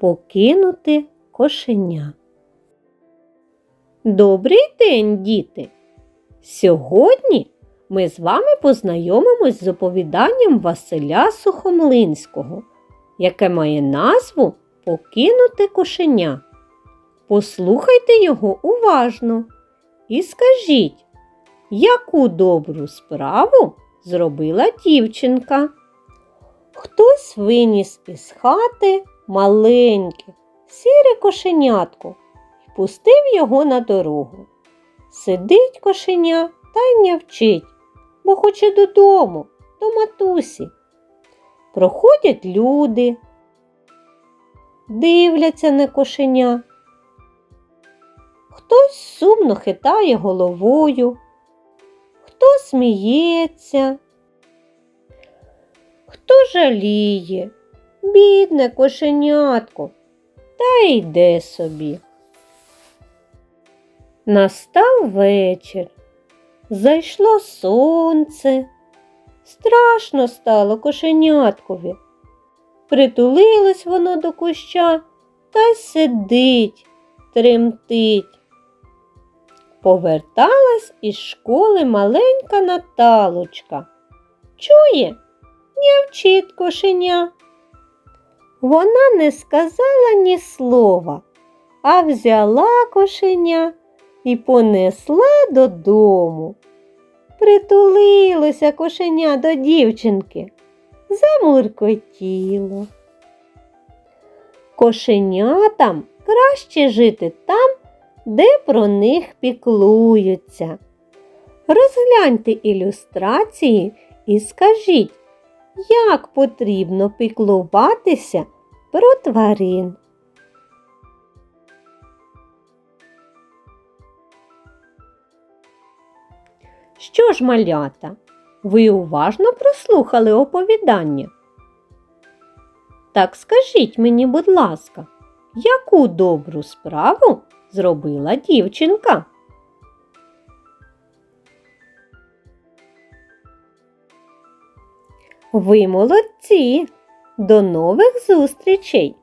Покинути кошеня. Добрий день, діти! Сьогодні ми з вами познайомимось з оповіданням Василя Сухомлинського, яке має назву Покинути кошеня. Послухайте його уважно і скажіть, яку добру справу зробила дівчинка? Хтось виніс із хати маленьке, сіре кошенятко і пустив його на дорогу. Сидить кошеня та й нявчить, бо хоче додому, до матусі. Проходять люди, дивляться на кошеня. Хтось сумно хитає головою, хто сміється, хто жаліє, бідне кошенятко, та йде собі. Настав вечір, зайшло сонце, страшно стало кошеняткові. Притулилось воно до куща та сидить, тремтить. Поверталась із школи маленька Наталочка. Чує, нявчить кошеня. Вона не сказала ні слова, а взяла кошеня і понесла додому. Притулилося кошеня до дівчинки, замуркотіло. Кошенятам краще жити там, де про них піклуються. Розгляньте ілюстрації і скажіть, як потрібно піклуватися про тварин. Що ж, малята, ви уважно прослухали оповідання? Так скажіть мені, будь ласка, яку добру справу зробила дівчинка? Ви молодці! До нових зустрічей!